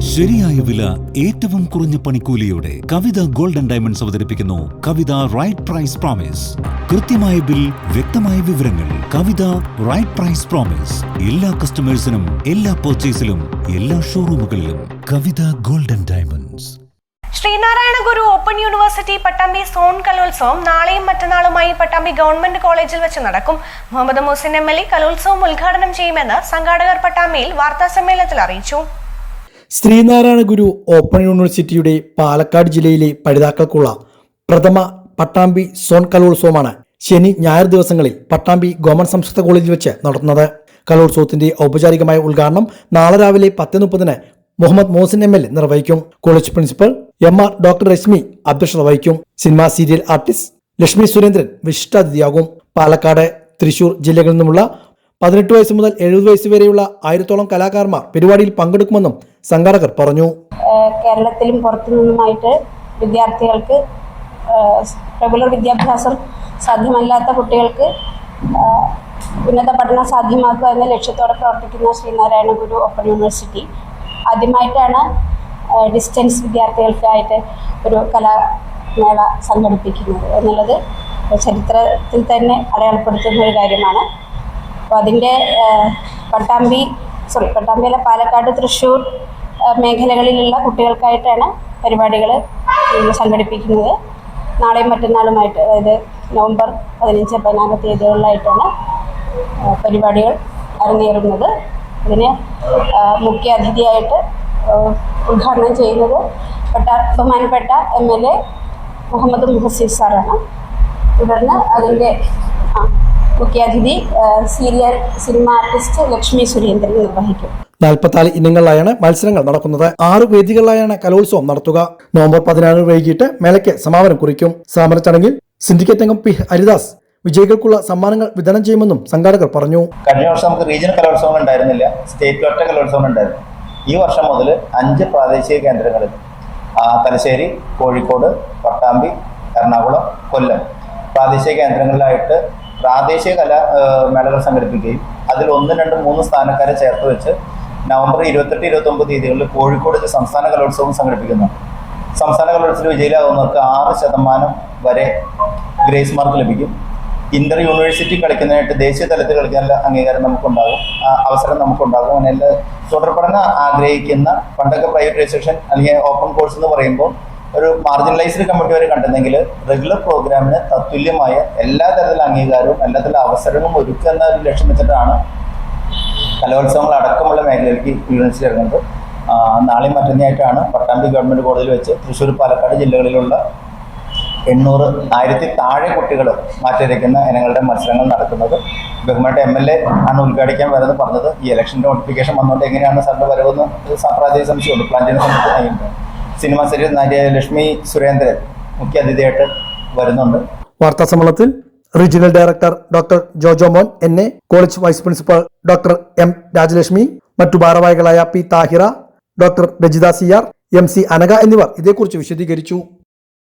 ശരിയായ വില ഏറ്റവും കുറഞ്ഞ പണിക്കൂലിയോടെ കവിത ഗോൾഡൻ ഡയമണ്ട്സ് അവതരിപ്പിക്കുന്നു കവിത റൈറ്റ് പ്രൈസ് പ്രോമിസ്. കൃത്യമായ ബിൽ വ്യക്തമായ വിവരങ്ങൾ. Kavitha right price promise. എല്ലാ കസ്റ്റമേഴ്സിനും എല്ലാ പർച്ചേസിലും എല്ലാ ഷോറൂമുകളിലും Kavitha golden diamonds. Sreenarayana Guru open university Pattambi zone കലോത്സവം നാളെയും മറ്റന്നാളുമായി പട്ടാമ്പി ഗവൺമെന്റ് കോളേജിൽ വെച്ച് നടക്കും. Muhammad Muhasin M L A കലോത്സവം ഉദ്ഘാടനം ചെയ്യുമെന്ന് സംഘാടകർ പട്ടാമ്പിയിൽ വാർത്താസമ്മേളനത്തിൽ അറിയിച്ചു. ശ്രീനാരായണ ഗുരു ഓപ്പൺ യൂണിവേഴ്സിറ്റിയുടെ പാലക്കാട് ജില്ലയിലെ പഠിതാക്കൾക്കുള്ള പ്രഥമ പട്ടാമ്പി സോൺ കലോത്സവമാണ് ശനി ഞായർ ദിവസങ്ങളിൽ പട്ടാമ്പി ഗവൺമെന്റ് സംസ്കൃത കോളേജിൽ വെച്ച് നടത്തുന്നത്. കലോത്സവത്തിന്റെ ഔപചാരികമായ ഉദ്ഘാടനം നാളെ രാവിലെ പത്ത് മുപ്പതിന് മുഹമ്മദ് മോഹസിൻ എം എൽ നിർവഹിക്കും. College principal M R doctor Rashmi അധ്യക്ഷത വഹിക്കും. Cinema serial artist Lakshmi Surendran വിശിഷ്ടാതിഥിയാകും. Palakkad Thrissur ജില്ലകളിൽ നിന്നുമുള്ള പതിനെട്ട് വയസ്സ് മുതൽ എഴുപത് വയസ്സ് വരെയുള്ള ആയിരത്തോളം കലാകാരന്മാർ പരിപാടിയിൽ പങ്കെടുക്കുമെന്നും സംഘാടകർ പറഞ്ഞു. കേരളത്തിലും പുറത്തു നിന്നുമായിട്ട് വിദ്യാർത്ഥികൾക്ക് റെഗുലർ വിദ്യാഭ്യാസം സാധ്യമല്ലാത്ത കുട്ടികൾക്ക് ഉന്നത പഠനം സാധ്യമാക്കുക എന്ന ലക്ഷ്യത്തോടെ പ്രവർത്തിക്കുന്ന ശ്രീനാരായണ ഗുരു ഓപ്പൺ യൂണിവേഴ്സിറ്റി. ആദ്യമായിട്ടാണ് ഡിസ്റ്റൻസ് വിദ്യാർത്ഥികൾക്കായിട്ട് ഒരു കലാമേള സംഘടിപ്പിക്കുന്നത്. എന്നുള്ളത് ചരിത്രത്തിൽ തന്നെ അടയാളപ്പെടുത്തുന്ന ഒരു കാര്യമാണ്. അപ്പോൾ അതിന്റെ പട്ടാമ്പി സോറി പട്ടാമ്പിയിലെ പാലക്കാട് തൃശ്ശൂർ മേഖലകളിലുള്ള കുട്ടികൾക്കായിട്ടാണ് പരിപാടികൾ സംഘടിപ്പിക്കുന്നത്. നാളെയും മറ്റന്നാളുമായിട്ട് അതായത് നവംബർ പതിനഞ്ച് പതിനാറ് തീയതികളിലായിട്ടാണ് പരിപാടികൾ അരങ്ങേറുന്നത്. മുഖ്യാതിഥിയായിട്ട് മുഖ്യ അതിഥിയായിട്ട് ഉദ്ഘാടനം ചെയ്യുന്നത് പെട്ട ബഹുമാനപ്പെട്ട M L A Muhammad Muhasin സാറാണ്. തുടർന്ന് അതിന്റെ മുഖ്യാതിഥി serial cinema artist Lakshmi Surendran നിർവഹിക്കും. നാൽപ്പത്തിനാല് ഇനങ്ങളിലായാണ് മത്സരങ്ങൾ നടക്കുന്നത്. ആറ് വേദികളിലായാണ് കലോത്സവം നടത്തുക. നവംബർ പതിനാറ് വൈകിട്ട് മേളയ്ക്ക് സമാപനം കുറിക്കും. സമാപന ചടങ്ങിൽ സിൻഡിക്കേറ്റ് അംഗം പി. ഹരിദാസ് വിജയികൾക്കുള്ള സമ്മാനങ്ങൾ വിതരണം ചെയ്യുമെന്നും സംഘാടകർ പറഞ്ഞു. കഴിഞ്ഞ വർഷം നമുക്ക് റീജിയണൽ കലോത്സവം ഉണ്ടായിരുന്നില്ല. സ്റ്റേറ്റ് ഒറ്റ കലോത്സവം ഉണ്ടായിരുന്നു. ഈ വർഷം മുതൽ അഞ്ച് പ്രാദേശിക കേന്ദ്രങ്ങളിൽ തലശ്ശേരി കോഴിക്കോട് പട്ടാമ്പി എറണാകുളം കൊല്ലം പ്രാദേശിക കേന്ദ്രങ്ങളിലായിട്ട് പ്രാദേശിക കലാ മേളകൾ സംഘടിപ്പിക്കുകയും അതിൽ ഒന്ന് രണ്ട് മൂന്ന് സ്ഥാനക്കാരെ ചേർത്ത് വെച്ച് നവംബർ ഇരുപത്തെട്ട് ഇരുപത്തൊമ്പത് തീയതികളിൽ കോഴിക്കോട് സംസ്ഥാന കലോത്സവം സംഘടിപ്പിക്കുന്നു. സംസ്ഥാന കലോത്സവത്തിൽ വിജയിലാകുന്നവർക്ക് ആറ് ശതമാനം വരെ ഗ്രേസ് മാർക്ക് ലഭിക്കും. ഇന്റർ യൂണിവേഴ്സിറ്റി കളിക്കുന്നതിനായിട്ട് ദേശീയ തലത്തിൽ കളിക്കാനുള്ള അംഗീകാരം നമുക്കുണ്ടാകും. അവസരം നമുക്കുണ്ടാകും. അങ്ങനെ തുടർ പഠനം ആഗ്രഹിക്കുന്ന പണ്ടൊക്കെ പ്രൈവറ്റ് രജിസ്ട്രേഷൻ അല്ലെങ്കിൽ ഓപ്പൺ കോഴ്സ് എന്ന് പറയുമ്പോൾ ഒരു മാർജിനലൈസ്ഡ് കമ്മിറ്റി വരെ കണ്ടെങ്കിൽ റെഗുലർ പ്രോഗ്രാമിന് തത്തുല്യമായ എല്ലാ തരത്തിലുള്ള അംഗീകാരവും എല്ലാ തരത്തിലുള്ള അവസരവും ഒരുക്കുക എന്ന ഒരു ലക്ഷ്യം വെച്ചിട്ടാണ് കലോത്സവങ്ങൾ അടക്കമുള്ള മേഖലയിലേക്ക് യൂണിവേഴ്സിറ്റി ഇറങ്ങുന്നത് നാളെയും മറ്റന്നായിട്ടാണ് പട്ടാമ്പി ഗവൺമെന്റ് കോളേജിൽ വെച്ച് തൃശ്ശൂർ പാലക്കാട് ജില്ലകളിലുള്ള എണ്ണൂറ് ആയിരത്തി താഴെ കുട്ടികൾ മാറ്റിയിരിക്കുന്ന ഇനങ്ങളുടെ മത്സരങ്ങൾ നടക്കുന്നത്. ബഹുമാനത്തെ എം എൽ എ ആണ് ഉദ്ഘാടിക്കാൻ വരുന്നത് പറഞ്ഞത്. ഈ ഇലക്ഷൻ നോട്ടിഫിക്കേഷൻ വന്നുകൊണ്ട് എങ്ങനെയാണ് സാറിന്റെ വരവെന്ന് ഒരു സംശയമുണ്ട് പ്ലാന്റിനെ സംബന്ധിച്ച് സിനിമ സീരിയൽ നടി ലക്ഷ്മി സുരേന്ദ്രൻ മുഖ്യ അതിഥിയായിട്ട് വരുന്നുണ്ട്. വാർത്താ സമ്മേളനത്തിൽ regional director doctor Jojo Mon N A college vice principal doctor M Rajalakshmi മറ്റു ഭാരവാഹികളായ P Thahira doctor Rajitha Siyar M C Anaka എന്നിവർ ഇതേക്കുറിച്ച് വിശദീകരിച്ചു.